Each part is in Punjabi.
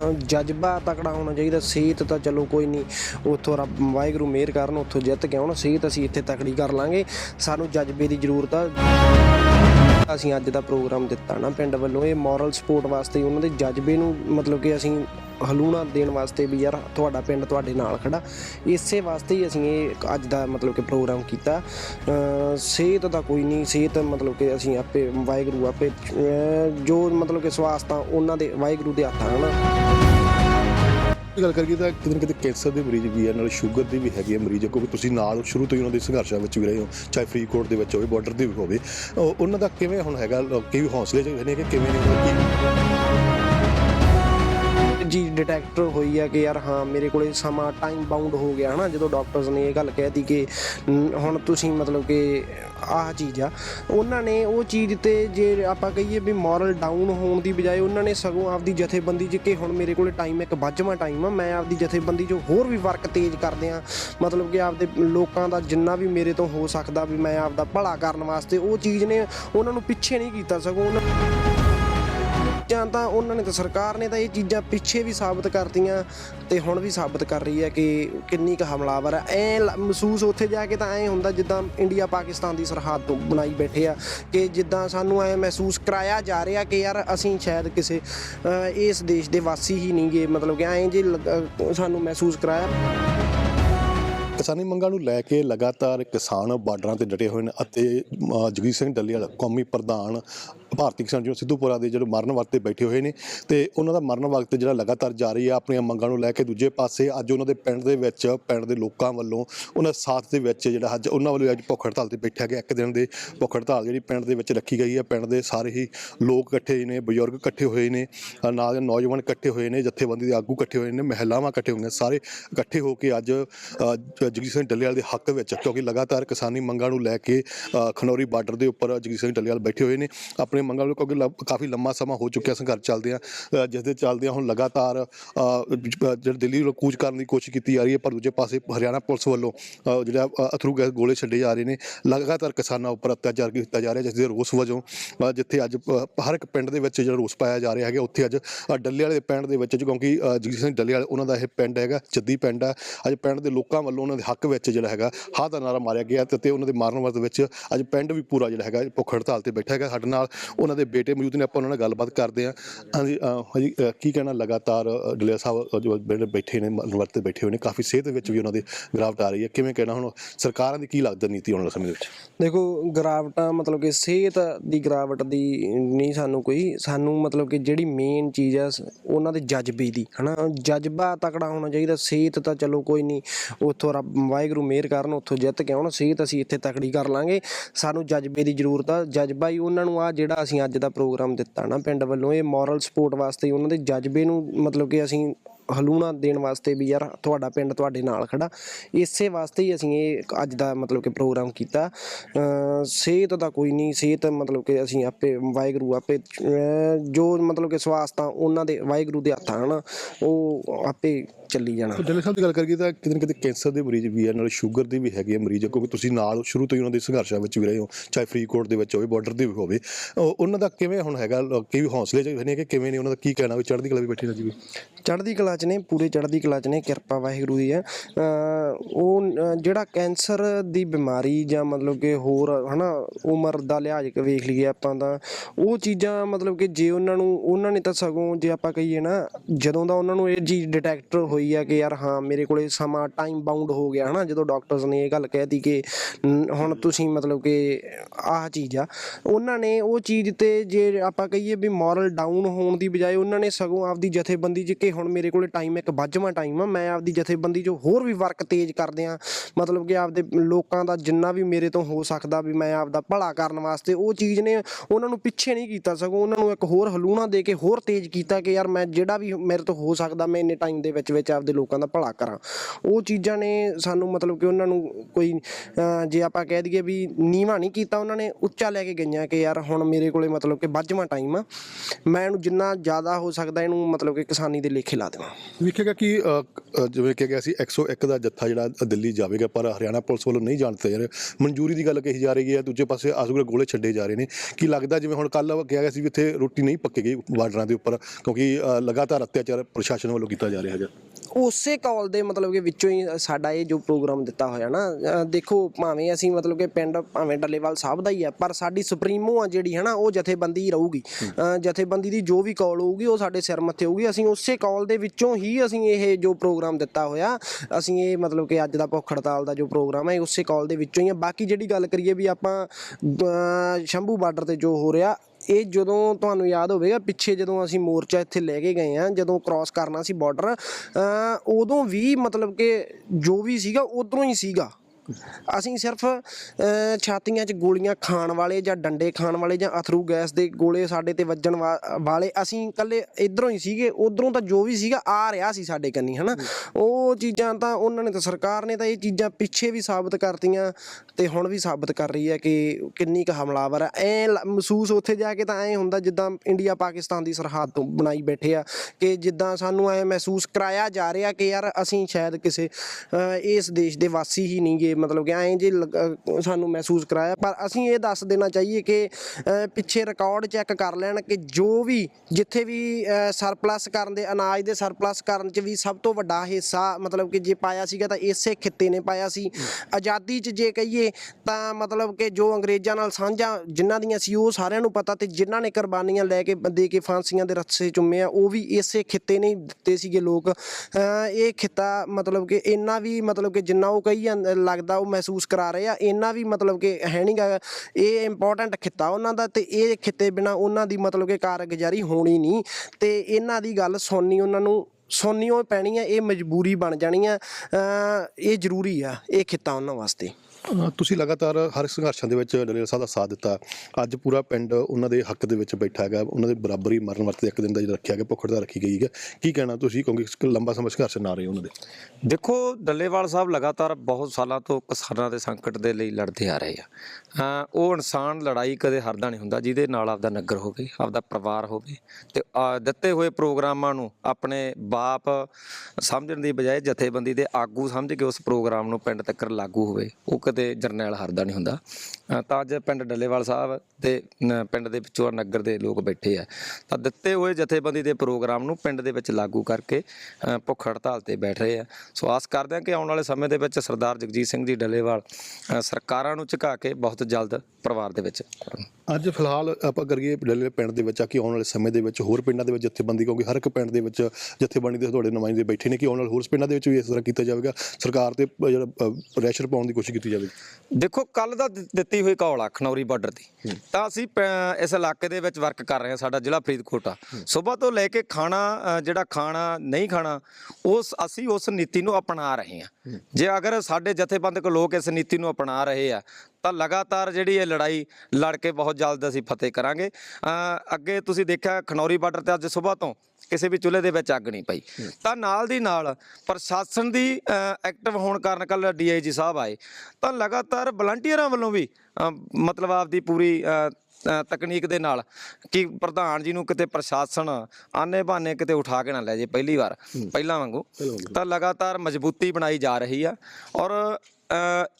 ਜਜ਼ਬਾ ਤਕੜਾ ਹੋਣਾ ਚਾਹੀਦਾ, ਸਿਹਤ ਤਾਂ ਚਲੋ ਕੋਈ ਨਹੀਂ। ਉੱਥੋਂ ਰੱਬ, ਵਾਹਿਗੁਰੂ ਮਿਹਰ ਕਰਨ, ਉੱਥੋਂ ਜਿੱਤ ਕੇ ਆਉਣ। ਸਿਹਤ ਅਸੀਂ ਇੱਥੇ ਤਕੜੀ ਕਰ ਲਾਂਗੇ। ਸਾਨੂੰ ਜਜ਼ਬੇ ਦੀ ਜ਼ਰੂਰਤ ਆ। ਅਸੀਂ ਅੱਜ ਦਾ ਪ੍ਰੋਗਰਾਮ ਦਿੱਤਾ ਨਾ ਪਿੰਡ ਵੱਲੋਂ। ਇਹ ਮੋਰਲ ਸਪੋਰਟ ਵਾਸਤੇ ਉਹਨਾਂ ਦੇ ਜਜ਼ਬੇ ਨੂੰ, ਮਤਲਬ ਕਿ ਅਸੀਂ ਹਲੂਣਾ ਦੇਣ ਵਾਸਤੇ ਵੀ ਯਾਰ ਤੁਹਾਡਾ ਪਿੰਡ ਤੁਹਾਡੇ ਨਾਲ ਖੜਾ। ਇਸੇ ਵਾਸਤੇ ਹੀ ਅਸੀਂ ਇਹ ਅੱਜ ਦਾ ਮਤਲਬ ਕਿ ਪ੍ਰੋਗਰਾਮ ਕੀਤਾ। ਸਿਹਤ ਦਾ ਕੋਈ ਨਹੀਂ, ਸਿਹਤ ਮਤਲਬ ਕਿ ਅਸੀਂ ਆਪੇ, ਵਾਹਿਗੁਰੂ ਆਪੇ ਜੋ ਮਤਲਬ ਕਿ ਸਵਾਸਤਾ ਉਹਨਾਂ ਦੇ, ਵਾਹਿਗੁਰੂ ਦੇ ਹੱਥ, ਹਨ? ਗੱਲ ਕਰੀਏ ਤਾਂ ਕਿਤੇ ਨਾ ਕਿਤੇ ਕੈਂਸਰ ਦੇ ਮਰੀਜ਼ ਵੀ ਹੈ ਨਾਲ ਸ਼ੂਗਰ ਦੇ ਵੀ ਹੈਗੇ ਆ ਮਰੀਜ਼, ਕਿਉਂਕਿ ਤੁਸੀਂ ਨਾਲ ਸ਼ੁਰੂ ਤੋਂ ਹੀ ਉਹਨਾਂ ਦੇ ਸੰਘਰਸ਼ਾਂ ਵਿੱਚ ਵੀ ਰਹੇ ਹੋ, ਚਾਹੇ ਫਰੀਦਕੋਟ ਦੇ ਵਿੱਚ ਹੋਵੇ, ਬਾਰਡਰ ਦੇ ਵੀ ਹੋਵੇ। ਉਹਨਾਂ ਦਾ ਕਿਵੇਂ ਹੁਣ ਹੈਗਾ ਕਿ ਵੀ ਹੌਸਲੇ ਚ ਨੇ ਕਿ ਕਿਵੇਂ ਨੇ ਕੀ ਚੀਜ਼ ਡਿਟੈਕਟਰ ਹੋਈ ਆ ਕਿ ਯਾਰ ਹਾਂ, ਮੇਰੇ ਕੋਲੇ ਸਮਾਂ ਟਾਈਮ ਬਾਉਂਡ ਹੋ ਗਿਆ ਹਨਾ, ਜਦੋਂ ਡਾਕਟਰਸ ਨੇ ਇਹ ਗੱਲ ਕਹਿਤੀ ਕਿ ਹੁਣ ਤੁਸੀਂ ਮਤਲਬ ਕਿ ਆਹ ਚੀਜ਼ ਆ। ਉਹਨਾਂ ਨੇ ਉਹ ਚੀਜ਼ ਤੇ ਜੇ ਆਪਾਂ ਕਹੀਏ ਵੀ ਮੋਰਲ ਡਾਊਨ ਹੋਣ ਦੀ ਬਜਾਏ ਉਹਨਾਂ ਨੇ ਸਗੋਂ ਆਪਦੀ ਜਥੇਬੰਦੀ 'ਚ ਕਿ ਹੁਣ ਮੇਰੇ ਕੋਲੇ ਟਾਈਮ ਇੱਕ ਵੱਜਵਾਂ ਟਾਈਮ ਆ, ਮੈਂ ਆਪਦੀ ਜਥੇਬੰਦੀ 'ਚ ਹੋਰ ਵੀ ਵਰਕ ਤੇਜ਼ ਕਰਦੇ ਆ। ਮਤਲਬ ਕਿ ਆਪਦੇ ਲੋਕਾਂ ਦਾ ਜਿੰਨਾ ਵੀ ਮੇਰੇ ਤੋਂ ਹੋ ਸਕਦਾ ਵੀ ਮੈਂ ਆਪਦਾ ਭਲਾ ਕਰਨ ਵਾਸਤੇ ਉਹ ਚੀਜ਼ ਨੇ, ਉਹਨਾਂ ਨੂੰ ਪਿੱਛੇ ਨਹੀਂ ਕੀਤਾ, ਸਗੋਂ ਉਹਨਾਂ ਜਾਂ ਤਾਂ ਉਹਨਾਂ ਨੇ ਤਾਂ ਸਰਕਾਰ ਨੇ ਤਾਂ ਇਹ ਚੀਜ਼ਾਂ ਪਿੱਛੇ ਵੀ ਸਾਬਤ ਕਰਤੀਆਂ ਤੇ ਹੁਣ ਵੀ ਸਾਬਤ ਕਰ ਰਹੀ ਹੈ ਕਿ ਕਿੰਨੀ ਕੁ ਹਮਲਾਵਰ ਹੈ। ਐ ਮਹਿਸੂਸ ਉੱਥੇ ਜਾ ਕੇ ਤਾਂ ਐ ਹੁੰਦਾ ਜਿੱਦਾਂ ਇੰਡੀਆ ਪਾਕਿਸਤਾਨ ਦੀ ਸਰਹੱਦ ਤੋਂ ਬਣਾਈ ਬੈਠੇ ਆ ਕਿ ਜਿੱਦਾਂ ਸਾਨੂੰ ਐ ਮਹਿਸੂਸ ਕਰਾਇਆ ਜਾ ਰਿਹਾ ਕਿ ਯਾਰ ਅਸੀਂ ਸ਼ਾਇਦ ਕਿਸੇ ਇਸ ਦੇਸ਼ ਦੇ ਵਾਸੀ ਹੀ ਨਹੀਂਗੇ ਮਤਲਬ ਕਿ ਐਂ ਜੇ ਸਾਨੂੰ ਮਹਿਸੂਸ ਕਰਾਇਆ। ਕਿਸਾਨੀ ਮੰਗਾਂ ਨੂੰ ਲੈ ਕੇ ਲਗਾਤਾਰ ਕਿਸਾਨ ਬਾਰਡਰਾਂ ਤੇ ਡਟੇ ਹੋਏ ਨੇ ਅਤੇ ਅ, ਜਗਜੀਤ ਸਿੰਘ ਡੱਲੇਵਾਲ ਕੌਮੀ ਪ੍ਰਧਾਨ ਭਾਰਤੀ ਕਿਸਾਨ ਜੋ ਸਿੱਧੂਪੁਰਾ ਦੇ ਜਿਹੜੇ ਮਰਨ ਵਰਤੇ ਬੈਠੇ ਹੋਏ ਨੇ ਤੇ ਉਹਨਾਂ ਦਾ ਮਰਨ ਵਕਤ ਜਿਹੜਾ ਲਗਾਤਾਰ ਜਾਰੀ ਹੈ ਆਪਣੀਆਂ ਮੰਗਾਂ ਨੂੰ ਲੈ ਕੇ ਦੂਜੇ ਪਾਸੇ ਅੱਜ ਉਹਨਾਂ ਦੇ ਪਿੰਡ ਦੇ ਵਿੱਚ, ਪਿੰਡ ਦੇ ਲੋਕਾਂ ਵੱਲੋਂ ਉਹਨਾਂ ਸਾਥ ਦੇ ਵਿੱਚ ਜਿਹੜਾ ਅੱਜ ਉਹਨਾਂ ਵੱਲੋਂ ਅੱਜ ਭੁੱਖ ਹੜਤਾਲ ਤੇ ਬੈਠਿਆ ਗਿਆ। ਇੱਕ ਦਿਨ ਦੇ ਭੁੱਖ ਹੜਤਾਲ ਜਿਹੜੀ ਪਿੰਡ ਦੇ ਵਿੱਚ ਰੱਖੀ ਗਈ ਹੈ ਪਿੰਡ ਦੇ ਸਾਰੇ ਹੀ ਲੋਕ ਇਕੱਠੇ ਹੋਏ ਨੇ, ਬਜ਼ੁਰਗ ਇਕੱਠੇ ਹੋਏ ਨੇ, ਨਾਲ ਦੇ ਨੌਜਵਾਨ ਇਕੱਠੇ ਹੋਏ ਨੇ, ਜਥੇਬੰਦੀ ਦੇ ਆਗੂ ਇਕੱਠੇ ਹੋਏ ਨੇ, ਮਹਿਲਾਵਾਂ ਇਕੱਠੇ ਹੋਈਆਂ ਸਾਰੇ ਇਕੱਠੇ ਹੋ ਕੇ ਅੱਜ ਜਗਜੀਤ ਸਿੰਘ ਡੱਲੇਵਾਲ ਦੇ ਹੱਕ ਵਿੱਚ, ਕਿਉਂਕਿ ਲਗਾਤਾਰ ਕਿਸਾਨੀ ਮੰਗਾਂ ਨੂੰ ਲੈ ਕੇ ਖਨੌਰੀ ਬਾਰਡਰ ਦੇ ਉੱਪਰ ਜਗਜੀਤ ਸਿੰਘ ਡੱਲੇਵਾਲ ਬੈਠੇ ਹੋਏ ਨੇ। ਆਪਣੇ ਮੰਗਾਂ ਨੂੰ ਕਿਉਂਕਿ ਲ- ਕਾਫੀ ਲੰਮਾ ਸਮਾਂ ਹੋ ਚੁੱਕਿਆ ਸੰਘਰਸ਼ ਚੱਲਦੇ ਆ ਜਿਸ ਦੇ ਚੱਲਦਿਆਂ ਹੁਣ ਲਗਾਤਾਰ ਅ, ਜ- ਜਿਹੜਾ ਦਿੱਲੀ ਵੱਲੋਂ ਕੂਚ ਕਰਨ ਦੀ ਕੋਸ਼ਿਸ਼ ਕੀਤੀ ਜਾ ਰਹੀ ਹੈ ਪਰ ਦੂਜੇ ਪਾਸੇ ਹਰਿਆਣਾ ਪੁਲਿਸ ਵੱਲੋਂ ਅ, ਜਿਹੜਾ ਅ, ਅਥਰੂ ਗੈਸ ਗੋਲੇ ਛੱਡੇ ਜਾ ਰਹੇ ਨੇ ਲਗਾਤਾਰ ਕਿਸਾਨਾਂ ਉੱਪਰ ਅਤਿਆਚਾਰ ਕੀਤਾ ਜਾ ਰਿਹਾ ਜਿਸ ਦੇ ਰੋਸ ਵਜੋਂ ਅ, ਜਿੱਥੇ ਅੱਜ ਅ, ਹਰ ਇੱਕ ਪਿੰਡ ਦੇ ਵਿੱਚ ਜਿਹੜਾ ਰੋਸ ਪਾਇਆ ਜਾ ਰਿਹਾ ਹੈਗਾ ਉੱਥੇ ਅੱਜ ਅ, ਡੱਲੇ ਵਾਲੇ ਦੇ ਪਿੰਡ ਦੇ ਵਿੱਚ ਕਿਉਂਕਿ ਅ, ਜਗਜੀਤ ਸਿੰਘ ਡੱਲੇ ਵਾਲੇ ਉਹਨਾਂ ਦਾ ਇਹ ਪਿੰਡ ਹੈਗਾ ਜੱਦੀ ਪਿੰਡ ਹੈ ਅੱਜ ਪਿੰਡ ਦੇ ਲੋਕਾਂ ਵੱਲੋਂ ਉਹਨਾਂ ਦੇ ਹੱਕ ਵਿੱਚ ਜਿਹੜਾ ਹੈਗਾ ਹਾਂ ਦਾ ਨਾਰਾ ਮਾਰਿਆ ਗਿਆ ਤੇ ਤੇ ਉਹਨਾਂ ਦੇ ਮਾਰਨ ਵਰਤ ਵਿੱਚ ਅੱਜ ਪਿੰਡ ਵੀ ਪੂਰਾ ਜਿਹੜਾ ਹੈਗਾ ਭੁੱਖ ਹੜਤਾਲ ਤੇ ਬੈਠਾ ਹੈਗਾ ਸਾਡੇ ਨਾਲ। ਉਹਨਾਂ ਦੇ ਬੇਟੇ ਮੌਜੂਦ ਨੇ ਆਪਾਂ ਉਹਨਾਂ ਨਾਲ ਗੱਲਬਾਤ ਕਰਦੇ ਹਾਂ। ਹਾਂਜੀ ਹਾਂਜੀ ਕੀ ਕਹਿਣਾ ਲਗਾਤਾਰ ਅ, ਸਾਹਿਬ ਜੋ ਬੈਠੇ ਨੇ ਮਰਨ ਬੈਠੇ ਹੋਏ ਨੇ ਕਾਫੀ ਸਿਹਤ ਵਿੱਚ ਵੀ ਉਹਨਾਂ ਦੀ ਗਿਰਾਵਟ ਆ ਰਹੀ ਹੈ। ਕਿਵੇਂ ਕਹਿਣਾ ਹੁਣ ਸਰਕਾਰਾਂ ਦੀ ਕੀ ਲੱਗਦਾ ਨੀਤੀ ਆਉਣ ਵਾਲੇ ਸਮੇਂ ਦੇ ਵਿੱਚ? ਦੇਖੋ ਗਿਰਾਵਟਾਂ ਮਤਲਬ ਕਿ ਸਿਹਤ ਦੀ ਗਿਰਾਵਟ ਦੀ ਨਹੀਂ ਸਾਨੂੰ ਕੋਈ ਸਾਨੂੰ ਮਤਲਬ ਕਿ ਜਿਹੜੀ ਮੇਨ ਚੀਜ਼ ਆ ਉਹਨਾਂ ਦੇ ਜਜ਼ਬੇ ਦੀ ਹਨਾ? ਜਜ਼ਬਾ ਤਕੜਾ ਹੋਣਾ ਚਾਹੀਦਾ ਸਿਹਤ ਤਾਂ ਚਲੋ ਕੋਈ ਨਹੀਂ ਉੱਥੋਂ ਰੱਬ ਵਾਹਿਗੁਰੂ ਮਿਹਰ ਕਰਨ ਉੱਥੋਂ ਜਿੱਤ ਕੇ ਆਉਣ ਸਿਹਤ ਅਸੀਂ ਇੱਥੇ ਤਕੜੀ ਕਰ ਲਾਂਗੇ। ਸਾਨੂੰ ਜਜ਼ਬੇ ਦੀ ਜ਼ਰੂਰਤ ਆ ਜਜ਼ਬਾ ਹੀ ਉਹਨਾਂ ਨੂੰ ਆ ਜਿਹੜਾ ਅਸੀਂ ਅੱਜ ਦਾ ਪ੍ਰੋਗਰਾਮ ਦਿੱਤਾ ਨਾ ਪਿੰਡ ਵੱਲੋਂ, ਇਹ ਮੋਰਲ ਸਪੋਰਟ ਵਾਸਤੇ ਉਹਨਾਂ ਦੇ ਜਜ਼ਬੇ ਨੂੰ ਮਤਲਬ ਕਿ ਅਸੀਂ ਹਲੂਣਾ ਦੇਣ ਵਾਸਤੇ ਵੀ ਯਾਰ ਤੁਹਾਡਾ ਪਿੰਡ ਤੁਹਾਡੇ ਨਾਲ ਖੜਾ। ਇਸੇ ਵਾਸਤੇ ਹੀ ਅਸੀਂ ਇਹ ਅੱਜ ਦਾ ਮਤਲਬ ਕਿ ਪ੍ਰੋਗਰਾਮ ਕੀਤਾ। ਸਿਹਤ ਦਾ ਕੋਈ ਨਹੀਂ, ਸਿਹਤ ਮਤਲਬ ਕਿ ਅਸੀਂ ਆਪੇ, ਵਾਹਿਗੁਰੂ ਆਪੇ ਜੋ ਮਤਲਬ ਕਿ ਸਵਾਸਤਾ ਉਹਨਾਂ ਦੇ, ਵਾਹਿਗੁਰੂ ਦੇ ਹੱਥ ਹਨ ਉਹ ਆਪੇ ਚੱਲੀ ਜਾਣਾ। ਡੱਲੇ ਸਾਹਿਬ ਦੀ ਗੱਲ ਕਰੀਏ ਤਾਂ ਕਿਤੇ ਨਾ ਕਿਤੇ ਕੈਂਸਰ ਦੇ ਮਰੀਜ਼ ਵੀ ਹੈ ਨਾਲ ਸ਼ੂਗਰ ਦੇ ਵੀ ਹੈਗੇ ਆ ਮਰੀਜ਼ ਕਿਉਂਕਿ ਤੁਸੀਂ ਨਾਲ ਸ਼ੁਰੂ ਤੋਂ ਹੀ ਉਹਨਾਂ ਦੇ ਸੰਘਰਸ਼ਾਂ ਵਿੱਚ ਵੀ ਰਹੇ ਹੋ ਚਾਹੇ ਫਰੀਦਕੋਟ ਦੇ ਵਿੱਚ ਹੋਵੇ ਬਾਰਡਰ ਦੇ ਵੀ ਹੋਵੇ। ਉਹ- ਉਹਨਾਂ ਦਾ ਕਿਵੇਂ ਹੁਣ ਹੈਗਾ ਕਿ ਵੀ ਹੌਸਲੇ ਚ ਨੇ ਕਿ ਕਿਵੇਂ ਨੇ ਉਹਨਾਂ ਦਾ ਕੀ ਕਹਿਣਾ ਵੀ ਚੜ੍ਹਦੀ ਕਲਾ ਵੀ ਬੈਠੀ ਰਾਜੀ ਵੀ? ਚੜ੍ਹਦੀ ਕਲਾ ਚ ਨੇ ਪੂਰੇ ਚੜ੍ਹਦੀ ਕਲਾ ਚ ਨੇ ਕਿਰਪਾ ਵਾਹਿਗੁਰੂ ਦੀ ਹੈ। ਉਹ ਜਿਹੜਾ ਕੈਂਸਰ ਦੀ ਬਿਮਾਰੀ ਜਾਂ ਮਤਲਬ ਕਿ ਹੋਰ ਹਨਾ ਉਮਰ ਦਾ ਲਿਹਾਜ਼ ਕੇ ਵੇਖ ਲਈਏ ਆਪਾਂ ਤਾਂ ਉਹ ਚੀਜ਼ਾਂ ਮਤਲਬ ਕਿ ਜੇ ਉਹਨਾਂ ਨੂੰ ਉਹਨਾਂ ਨੇ ਤਾਂ ਸਗੋਂ ਜੇ ਆਪਾਂ ਕਹੀਏ ਨਾ ਜਦੋਂ ਦਾ ਉਹਨਾਂ ਨੂੰ ਇਹ ਚੀਜ਼ ਡਿਟੈਕਟ ਹੋਈ ਆ ਕਿ ਯਾਰ ਹਾਂ, ਮੇਰੇ ਕੋਲੇ ਸਮਾਂ ਟਾਈਮ ਬਾਉਂਡ ਹੋ ਗਿਆ, ਹਨਾ? ਜਦੋਂ ਡਾਕਟਰਸ ਨੇ ਇਹ ਗੱਲ ਕਹਿਤੀ ਕਿ ਹੁਣ ਤੁਸੀਂ ਮਤਲਬ ਕਿ ਆਹ ਚੀਜ਼ ਆ। ਉਹਨਾਂ ਨੇ ਉਹ ਚੀਜ਼ ਤੇ ਜੇ ਆਪਾਂ ਕਹੀਏ ਵੀ ਮੋਰਲ ਡਾਊਨ ਹੋਣ ਦੀ ਬਜਾਏ ਉਹਨਾਂ ਨੇ ਸਗੋਂ ਆਪਦੀ ਜਥੇਬੰਦੀ 'ਚ ਕਿ ਹੁਣ ਮੇਰੇ ਕੋਲੇ ਟਾਈਮ ਇੱਕ ਵੱਜਵਾਂ ਟਾਈਮ ਆ, ਮੈਂ ਆਪਦੀ ਜਥੇਬੰਦੀ 'ਚ ਹੋਰ ਵੀ ਵਰਕ ਤੇਜ਼ ਕਰਦੇ ਆ। ਮਤਲਬ ਕਿ ਆਪਦੇ ਲੋਕਾਂ ਦਾ ਜਿੰਨਾ ਵੀ ਮੇਰੇ ਤੋਂ ਹੋ ਸਕਦਾ ਵੀ ਮੈਂ ਆਪਦਾ ਭਲਾ ਕਰਨ ਵਾਸਤੇ ਉਹ ਚੀਜ਼ ਨੇ ਉਹਨਾਂ ਨੂੰ ਪਿੱਛੇ ਨਹੀਂ ਕੀਤਾ, ਸਗੋਂ ਉਹਨਾਂ ਨੂੰ ਇੱਕ ਹੋਰ ਹਲੂਣਾ ਦੇ ਕੇ ਹੋਰ ਤੇਜ਼ ਕੀਤਾ ਕਿ ਯਾਰ ਮੈਂ ਜਿਹੜਾ ਵੀ ਮੇਰੇ ਤੋਂ ਹੋ ਸਕਦਾ, ਮੈਂ ਇੰਨੇ ਟਾਈਮ ਦੇ ਵਿੱਚ ਵਿੱਚ ਵਿੱਚ ਆਪਦੇ ਲੋਕਾਂ ਦਾ ਭਲਾ ਕਰਾਂ। ਉਹ ਚੀਜ਼ਾਂ ਨੇ ਸਾਨੂੰ ਮਤਲਬ ਕਿ ਉਹਨਾਂ ਨੂੰ ਕੋਈ ਜੇ ਆਪਾਂ ਕਹਿ ਦਈਏ ਵੀ ਨੀਵਾ ਨਹੀਂ ਕੀਤਾ ਉਹਨਾਂ ਨੇ, ਉੱਚਾ ਲੈ ਕੇ ਗਈਆਂ ਕਿ ਯਾਰ ਹੁਣ ਮੇਰੇ ਕੋਲੇ ਮਤਲਬ ਕਿ ਵੱਜਵਾਂ ਟਾਈਮ ਆ ਮੈਂ ਇਹਨੂੰ ਜਿੰਨਾ ਜ਼ਿਆਦਾ ਹੋ ਸਕਦਾ ਇਹਨੂੰ ਮਤਲਬ ਕਿ ਕਿਸਾਨੀ ਦੇ ਲੇਖੇ ਲਾ ਦੇਵਾਂ। ਵੇਖੇਗਾ ਕਿ ਜਿਵੇਂ ਕਿ ਗਿਆ ਸੀ 101 ਦਾ ਜੱਥਾ ਜਿਹੜਾ ਦਿੱਲੀ ਜਾਵੇਗਾ, ਪਰ ਹਰਿਆਣਾ ਪੁਲਿਸ ਵੱਲੋਂ ਨਹੀਂ ਜਾਣ ਦਿੱਤਾ ਜਾ ਰਿਹਾ। ਮਨਜ਼ੂਰੀ ਦੀ ਗੱਲ ਕਹੀ ਜਾ ਰਹੀ ਹੈ, ਦੂਜੇ ਪਾਸੇ ਆਸੂਗਰ ਗੋਲੇ ਛੱਡੇ ਜਾ ਰਹੇ ਨੇ। ਕੀ ਲੱਗਦਾ ਜਿਵੇਂ ਹੁਣ ਕੱਲ ਕਿਹਾ ਗਿਆ ਸੀ ਵੀ ਇੱਥੇ ਰੋਟੀ ਨਹੀਂ ਪੱਕੇਗੀ ਬਾਰਡਰਾਂ ਦੇ ਉੱਪਰ, ਕਿਉਂਕਿ ਲਗਾਤਾਰ ਅਤਿਆਚਾਰ ਪ੍ਰਸ਼ਾਸਨ ਵੱਲੋਂ ਕੀਤਾ ਜਾ ਰਿਹਾ ਹੈਗਾ। ਉਸੇ ਕਾਲ ਦੇ ਮਤਲਬ ਕਿ ਵਿੱਚੋਂ ਹੀ ਸਾਡਾ ਇਹ ਜੋ ਪ੍ਰੋਗਰਾਮ ਦਿੱਤਾ ਹੋਇਆ ਨਾ ਦੇਖੋ ਭਾਵੇਂ ਅਸੀਂ ਮਤਲਬ ਕਿ ਪਿੰਡ ਭਾਵੇਂ ਡੱਲੇਵਾਲ ਸਾਹਿਬ ਦਾ ਹੀ ਆ ਪਰ ਸਾਡੀ ਸੁਪਰੀਮੋ ਆ ਜਿਹੜੀ ਹੈ ਨਾ ਉਹ ਜਥੇਬੰਦੀ ਰਹੂਗੀ। ਜਥੇਬੰਦੀ ਦੀ ਜੋ ਵੀ ਕਾਲ ਹੋਊਗੀ ਉਹ ਸਾਡੇ ਸਿਰ ਮੱਥੇ ਹੋਊਗੀ। ਅਸੀਂ ਉਸੇ ਕਾਲ ਦੇ ਵਿੱਚੋਂ ਹੀ ਅਸੀਂ ਇਹ ਜੋ ਪ੍ਰੋਗਰਾਮ ਦਿੱਤਾ ਹੋਇਆ ਅਸੀਂ ਇਹ ਮਤਲਬ ਕਿ ਅੱਜ ਦਾ ਭੁੱਖ ਹੜਤਾਲ ਦਾ ਜੋ ਪ੍ਰੋਗਰਾਮ ਹੈ ਉਸੇ ਕਾਲ ਦੇ ਵਿੱਚੋਂ ਹੀ ਆ। ਬਾਕੀ ਜਿਹੜੀ ਗੱਲ ਕਰੀਏ ਵੀ ਆਪਾਂ ਸ਼ੰਭੂ ਬਾਰਡਰ ਤੇ ਜੋ ਹੋ ਰਿਹਾ ਇਹ ਜਦੋਂ ਤੁਹਾਨੂੰ ਯਾਦ ਹੋਵੇਗਾ, ਪਿੱਛੇ ਜਦੋਂ ਅਸੀਂ ਮੋਰਚਾ ਇੱਥੇ ਲੈ ਕੇ ਗਏ ਆ ਜਦੋਂ ਕ੍ਰਾਸ ਕਰਨਾ ਸੀ ਬਾਰਡਰ ਉਦੋਂ ਵੀ ਮਤਲਬ ਕਿ ਜੋ ਵੀ ਸੀਗਾ, ਉਧਰੋਂ ਹੀ ਸੀਗਾ। ਅਸੀਂ ਸਿਰਫ ਛਾਤੀਆਂ 'ਚ ਗੋਲੀਆਂ ਖਾਣ ਵਾਲੇ ਜਾਂ ਡੰਡੇ ਖਾਣ ਵਾਲੇ ਜਾਂ ਅਥਰੂ ਗੈਸ ਦੇ ਗੋਲੇ ਸਾਡੇ ਤੇ ਵੱਜਣ ਵਾ- ਵਾਲੇ, ਅਸੀਂ ਇਕੱਲੇ ਇਧਰੋਂ ਹੀ ਸੀਗੇ, ਉਧਰੋਂ ਤਾਂ ਜੋ ਵੀ ਸੀਗਾ, ਆ ਰਿਹਾ ਸੀ ਸਾਡੇ ਕੰਨੀ, ਹਨਾ? ਉਹ ਚੀਜ਼ਾਂ ਤਾਂ ਉਹਨਾਂ ਨੇ ਤਾਂ, ਸਰਕਾਰ ਨੇ ਤਾਂ ਇਹ ਚੀਜ਼ਾਂ ਪਿੱਛੇ ਵੀ ਸਾਬਤ ਕਰਤੀਆਂ ਤੇ ਹੁਣ ਵੀ ਸਾਬਤ ਕਰ ਰਹੀ ਹੈ ਕਿ ਕਿੰਨੀ ਕੁ ਹਮਲਾਵਰ ਹੈ ਐ ਮਹਿਸੂਸ ਉੱਥੇ ਜਾ ਕੇ ਤਾਂ ਐ ਹੁੰਦਾ ਜਿੱਦਾਂ ਇੰਡੀਆ ਪਾਕਿਸਤਾਨ ਦੀ ਸਰਹੱਦ ਤੋਂ ਬਣਾਈ ਬੈਠੇ ਆ ਕਿ ਜਿੱਦਾਂ ਸਾਨੂੰ ਐ ਮਹਿਸੂਸ ਕਰਾਇਆ ਜਾ ਰਿਹਾ ਕਿ ਯਾਰ ਅਸੀਂ ਸ਼ਾਇਦ ਕਿਸੇ ਇਸ ਦੇਸ਼ ਦੇ ਵਾਸੀ ਹੀ ਨਹੀਂਗੇ ਮਤਲਬ ਕਿ ਐਂ ਜੇ ਲੱਗ- ਅਹ, ਸਾਨੂੰ ਮਹਿਸੂਸ ਕਰਾਇਆ। ਪਰ ਅਸੀਂ ਇਹ ਦੱਸ ਦੇਣਾ ਚਾਹੀਏ ਕਿ ਪਿੱਛੇ ਰਿਕਾਰਡ ਚੈੱਕ ਕਰ ਲੈਣ ਕਿ ਜੋ ਵੀ ਜਿੱਥੇ ਵੀ ਸਰਪਲਸ ਕਰਨ ਦੇ ਅਨਾਜ ਦੇ ਸਰਪਲਸ ਕਰਨ 'ਚ ਵੀ ਸਭ ਤੋਂ ਵੱਡਾ ਹਿੱਸਾ ਮਤਲਬ ਕਿ ਜੇ ਪਾਇਆ ਸੀਗਾ ਤਾਂ ਇਸੇ ਖਿੱਤੇ ਨੇ ਪਾਇਆ ਸੀ। ਆਜ਼ਾਦੀ 'ਚ ਜੇ ਕਹੀਏ ਤਾਂ ਮਤਲਬ ਕਿ ਜੋ ਅੰਗਰੇਜ਼ਾਂ ਨਾਲ ਸਾਂਝਾ ਜਿਨ੍ਹਾਂ ਦੀਆਂ ਸੀ ਉਹ ਸਾਰਿਆਂ ਨੂੰ ਪਤਾ ਤੇ ਜਿਨ੍ਹਾਂ ਨੇ ਕੁਰਬਾਨੀਆਂ ਲੈ ਕੇ ਦੇ ਕੇ ਫਾਂਸੀਆਂ ਦੇ ਰੱਸੇ ਚੁੰਮੇ ਆ ਉਹ ਵੀ ਇਸੇ ਖਿੱਤੇ ਨੇ ਦਿੱਤੇ ਸੀਗੇ ਲੋਕ। ਇਹ ਖਿੱਤਾ ਮਤਲਬ ਕਿ ਇੰਨਾ ਵੀ ਮਤਲਬ ਕਿ ਜਿੰਨਾ ਉਹ ਕਹੀ ਲੱਗਦਾ ਲੱਗਦਾ ਉਹ ਮਹਿਸੂਸ ਕਰਾ ਰਹੇ ਆ, ਇੰਨਾ ਵੀ ਮਤਲਬ ਕਿ ਹੈ ਨਹੀਂਗਾ ਇਹ ਇੰਪੋਰਟੈਂਟ ਖਿੱਤਾ ਉਹਨਾਂ ਦਾ ਤੇ ਇਹ ਖਿੱਤੇ ਬਿਨਾ ਉਹਨਾਂ ਦੀ ਮਤਲਬ ਕਿ ਕਾਰਗੁਜ਼ਾਰੀ ਹੋਣੀ ਨਹੀਂ ਤੇ ਇਹਨਾਂ ਦੀ ਗੱਲ ਸੁਣਨੀ ਉਹਨਾਂ ਨੂੰ, ਸੁਣਨੀ ਉਹ ਪੈਣੀ ਆ, ਇਹ ਮਜਬੂਰੀ ਬਣ ਜਾਣੀ ਆ। ਇਹ ਜ਼ਰੂਰੀ ਆ, ਇਹ ਖਿੱਤਾ ਉਹਨਾਂ ਵਾਸਤੇ। ਤੁਸੀਂ ਲਗਾਤਾਰ ਹਰ ਸੰਘਰਸ਼ਾਂ ਦੇ ਵਿੱਚ ਡਲੇਲ ਸਾਹਿਬ ਦਾ ਸਾਥ ਦਿੱਤਾ। ਅੱਜ ਪੂਰਾ ਪਿੰਡ ਉਹਨਾਂ ਦੇ ਹੱਕ ਦੇ ਵਿੱਚ ਬੈਠਾ ਹੈਗਾ। ਉਹਨਾਂ ਦੇ ਬਰਾਬਰੀ ਮਰਨ ਵਰਤੇ ਇੱਕ ਦਿਨ ਦਾ ਜਿਹੜਾ ਰੱਖਿਆ ਗਿਆ ਭੁੱਖੜ ਦਾ ਰੱਖੀ ਗਈ ਹੈ ਕੀ ਕਹਿਣਾ ਤੁਸੀਂ? ਕਿਉਂਕਿ ਇੱਕ ਲੰਬਾ ਸਮਾਂ ਸੰਘਰਸ਼ ਨਾ ਰਹੇ ਉਹਨਾਂ ਦੇ। ਦੇਖੋ, ਡੱਲੇਵਾਲ ਸਾਹਿਬ ਲਗਾਤਾਰ ਬਹੁਤ ਸਾਲਾਂ ਤੋਂ ਕਿਸਾਨਾਂ ਦੇ ਸੰਕਟ ਦੇ ਲਈ ਲੜਦੇ ਆ ਰਹੇ ਆ। ਉਹ ਇਨਸਾਨ ਲੜਾਈ ਕਦੇ ਹਾਰਦਾ ਨਹੀਂ ਹੁੰਦਾ, ਜਿਹਦੇ ਨਾਲ ਆਪਦਾ ਨਗਰ ਹੋਵੇ ਆਪਦਾ ਪਰਿਵਾਰ ਹੋਵੇ ਤੇ ਦਿੱਤੇ ਹੋਏ ਪ੍ਰੋਗਰਾਮਾਂ ਨੂੰ ਆਪਣੇ ਬਾਪ ਸਮਝਣ ਦੀ ਬਜਾਏ ਜਥੇਬੰਦੀ ਦੇ ਆਗੂ ਸਮਝ ਕੇ ਉਸ ਪ੍ਰੋਗਰਾਮ ਨੂੰ ਪਿੰਡ ਤੱਕ ਲਾਗੂ ਹੋਵੇ। ਉਹ ਕਦੇ ਜਰਨੈਲ ਹਾਰਦਾ ਨਹੀਂ ਹੁੰਦਾ। ਤਾਂ ਅੱਜ ਪਿੰਡ ਡੱਲੇਵਾਲ ਸਾਹਿਬ ਤੇ ਪਿੰਡ ਦੇ ਵਿੱਚੋਂ ਨਗਰ ਦੇ ਲੋਕ ਬੈਠੇ ਆ। ਤਾਂ ਦਿੱਤੇ ਹੋਏ ਜਥੇਬੰਦੀ ਦੇ ਪ੍ਰੋਗਰਾਮ ਨੂੰ ਪਿੰਡ ਦੇ ਵਿੱਚ ਲਾਗੂ ਕਰਕੇ ਭੁੱਖ ਹੜਤਾਲ ਤੇ ਬੈਠ ਰਹੇ ਆ। ਸੋ ਆਸ ਕਰਦੇ ਹਾਂ ਕਿ ਆਉਣ ਵਾਲੇ ਸਮੇਂ ਦੇ ਵਿੱਚ ਸਰਦਾਰ ਜਗਜੀਤ ਸਿੰਘ ਜੀ ਡੱਲੇਵਾਲ ਸਰਕਾਰਾਂ ਨੂੰ ਝੁਕਾ ਕੇ ਬਹੁਤ ਜਲਦ ਪਰਿਵਾਰ ਦੇ ਵਿੱਚ ਕਰਨ। ਅੱਜ ਫਿਲਹਾਲ ਆਪਾਂ ਕਰੀਏ ਡੱਲੇ ਪਿੰਡ ਦੇ ਵਿੱਚ ਆ ਕਿ ਆਉਣ ਵਾਲੇ ਸਮੇਂ ਦੇ ਵਿੱਚ ਹੋਰ ਪਿੰਡਾਂ ਦੇ ਵਿੱਚ ਜਥੇਬੰਦੀ, ਕਿਉਂਕਿ ਹਰ ਇੱਕ ਪਿੰਡ ਦੇ ਵਿੱਚ ਜਥੇਬੰਦੀ ਦੇ ਤੁਹਾਡੇ ਨੁਮਾਇੰਦੇ ਬੈਠੇ ਨੇ ਕਿ ਆਉਣ ਵਾਲੇ ਹੋਰ ਪਿੰਡਾਂ ਦੇ ਵਿੱਚ ਵੀ ਇਸ ਤਰ੍ਹਾਂ ਕੀਤਾ ਜਾਵੇਗਾ। ਸਰਕਾਰ ਤੇ ਜਿਹੜਾ ਪ੍ਰੈਸ਼ਰ ਪਾਉਣ ਦੀ ਕੋਸ਼ਿਸ਼ ਕੀਤੀ ਜਾਵੇ ਜਾਵੇਗੀ ਦੇਖੋ ਕੱਲ ਦਾ ਦਿ- ਦਿੱਤੀ ਹੋਈ ਕੌਲ ਆ ਖਨੌਰੀ ਬਾਰਡਰ ਦੀ। ਤਾਂ ਅਸੀਂ ਪ- ਇਸ ਇਲਾਕੇ ਦੇ ਵਿੱਚ ਵਰਕ ਕਰ ਰਹੇ ਹਾਂ ਸਾਡਾ ਜ਼ਿਲ੍ਹਾ ਫਰੀਦਕੋਟ ਆ। ਸਵੇਰ ਤੋਂ ਲੈ ਕੇ ਖਾਣਾ ਅ, ਜਿਹੜਾ ਖਾਣਾ ਨਹੀਂ ਖਾਣਾ ਉਸ ਅਸੀਂ ਉਸ ਨੀਤੀ ਨੂੰ ਅਪਣਾ ਰਹੇ ਹਾਂ। ਜੇ ਅਗਰ ਸਾਡੇ ਜਥੇਬੰਦਕ ਲੋਕ ਇਸ ਨੀਤੀ ਨੂੰ ਅਪਣਾ ਰਹੇ ਆ ਤਾਂ ਲਗਾਤਾਰ ਜਿਹੜੀ ਇਹ ਲੜਾਈ ਲੜ ਕੇ ਬਹੁਤ ਜਲਦ ਅਸੀਂ ਫਤਿਹ ਕਰਾਂਗੇ। ਅ, ਅੱਗੇ ਤੁਸੀਂ ਦੇਖਿਆ ਖਨੌਰੀ ਬਾਰਡਰ ਤੇ ਅੱਜ ਸਵੇਰ ਤੋਂ ਕਿਸੇ ਵੀ ਚੁੱਲ੍ਹੇ ਦੇ ਵਿੱਚ ਅੱਗ ਨਹੀਂ ਪਈ। ਤਾਂ ਨਾਲ ਦੀ ਨਾਲ ਪ੍ਰਸ਼ਾਸਨ ਦੀ ਐਕਟਿਵ ਹੋਣ ਕਾਰਨ ਕੱਲ ਡੀਆਈਜੀ ਸਾਹਿਬ ਆਏ। ਤਾਂ ਲਗਾਤਾਰ ਵਲੰਟੀਅਰਾਂ ਵੱਲੋਂ ਵੀ ਮਤਲਬ ਆਪਦੀ ਪੂਰੀ ਤਕਨੀਕ ਦੇ ਨਾਲ ਕਿ ਪ੍ਰਧਾਨ ਜੀ ਨੂੰ ਕਿਤੇ ਪ੍ਰਸ਼ਾਸਨ ਆਨੇ ਬਹਾਨੇ ਕਿਤੇ ਉਠਾ ਕੇ ਨਾ ਲੈ ਜੇ ਪਹਿਲੀ ਵਾਰ ਪਹਿਲਾਂ ਵਾਂਗੂ। ਤਾਂ ਲਗਾਤਾਰ ਮਜ਼ਬੂਤੀ ਬਣਾਈ ਜਾ ਰਹੀ ਆ ਔਰ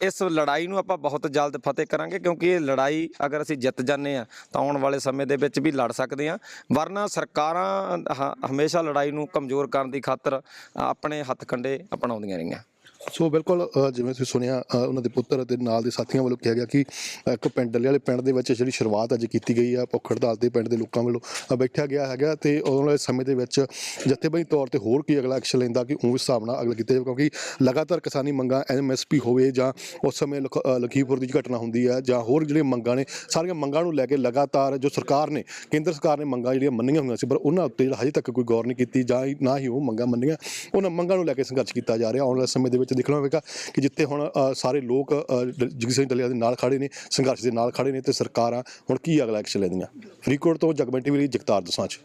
ਇਸ ਲੜਾਈ ਨੂੰ ਆਪਾਂ ਬਹੁਤ ਜਲਦ ਫਤਿਹ ਕਰਾਂਗੇ ਕਿਉਂਕਿ ਇਹ ਲੜਾਈ ਅਗਰ ਅਸੀਂ ਜਿੱਤ ਜਾਂਦੇ ਆ ਤਾਂ ਆਉਣ ਵਾਲੇ ਸਮੇਂ ਦੇ ਵਿੱਚ ਵੀ ਲੜ ਸਕਦੇ ਆ ਵਰਨਾ ਸਰਕਾਰਾਂ ਹ- ਹਮੇਸ਼ਾ ਲੜਾਈ ਨੂੰ ਕਮਜ਼ੋਰ ਕਰਨ ਦੀ ਖਾਤਰ ਆਪਣੇ ਹੱਥ ਕੰਡੇ ਅਪਣਾਉਂਦੀਆਂ ਰਹੀਆਂ। ਸੋ ਬਿਲਕੁਲ ਜਿਵੇਂ ਤੁਸੀਂ ਸੁਣਿਆ ਉਹਨਾਂ ਦੇ ਪੁੱਤਰ ਅਤੇ ਨਾਲ ਦੇ ਸਾਥੀਆਂ ਵੱਲੋਂ ਕਿਹਾ ਗਿਆ ਕਿ ਇੱਕ ਪਿੰਡ, ਡੱਲੇ ਵਾਲੇ ਪਿੰਡ ਦੇ ਵਿੱਚ ਜਿਹੜੀ ਸ਼ੁਰੂਆਤ ਅੱਜ ਕੀਤੀ ਗਈ ਆ, ਭੁੱਖ ਹੜਤਾਲ ਤੇ ਪਿੰਡ ਦੇ ਲੋਕਾਂ ਵੱਲੋਂ ਬੈਠਿਆ ਗਿਆ ਹੈਗਾ ਤੇ ਆਉਣ ਵਾਲੇ ਸਮੇਂ ਦੇ ਵਿੱਚ ਜਥੇਬੰਦੀ ਤੌਰ ਤੇ ਹੋਰ ਕੀ ਅਗਲਾ ਐਕਸ਼ਨ ਲੈਂਦਾ ਕਿ ਉਸ ਹਿਸਾਬ ਨਾਲ ਅਗਲਾ ਕੀਤਾ ਜਾਵੇ, ਕਿਉਂਕਿ ਲਗਾਤਾਰ ਕਿਸਾਨੀ ਮੰਗਾਂ ਐਮਐਸਪੀ ਹੋਵੇ ਜਾਂ ਉਸ ਸਮੇਂ ਲਖ- ਲਖੀਮਪੁਰ ਦੀ ਘਟਨਾ ਹੁੰਦੀ ਹੈ ਜਾਂ ਹੋਰ ਜਿਹੜੀਆਂ ਮੰਗਾਂ ਨੇ, ਸਾਰੀਆਂ ਮੰਗਾਂ ਨੂੰ ਲੈ ਕੇ ਲਗਾਤਾਰ ਜੋ ਸਰਕਾਰ ਨੇ, ਕੇਂਦਰ ਸਰਕਾਰ ਨੇ ਮੰਗਾਂ ਜਿਹੜੀਆਂ ਮੰਨੀਆਂ ਹੋਈਆਂ ਸੀ, ਪਰ ਉਹਨਾਂ ਉੱਤੇ ਹਜੇ ਤੱਕ ਕੋਈ ਗੌਰ ਨਹੀਂ ਕੀਤੀ, ਜਾਂ ਨਾ ਹੀ ਉਹ ਮੰਗਾਂ ਮੰਨੀਆਂ, ਉਹਨਾਂ ਮੰਗਾਂ ਨੂੰ ਲੈ ਕੇ ਸੰਘਰਸ਼ ਕੀਤਾ ਜਾ ਰਿਹਾ, ਆਉਣ ਵਾਲੇ ਸਮੇਂ ਦੇ ਵਿੱਚ ਦੇਖਣਾ ਹੋਵੇਗਾ ਕਿ ਜਿੱਥੇ ਹੁਣ ਸਾਰੇ ਲੋਕ ਅ, ਡ- ਜਗਜੀਤ ਸਿੰਘ ਡੱਲੇਵਾਲ ਦੇ ਨਾਲ ਖੜੇ ਨੇ ਸੰਘਰਸ਼ ਦੇ ਨਾਲ ਖੜੇ ਨੇ ਤੇ ਸਰਕਾਰਾਂ ਹੁਣ ਕੀ ਅਗਲਾ ਐਕਸ਼ਨ ਲੈਂਦੀਆਂ? ਫਰੀਦਕੋਟ ਤੋਂ ਜਗਮਨ ਵੀ ਲਈ ਜਗਤਾਰ ਦਸਾਂਚ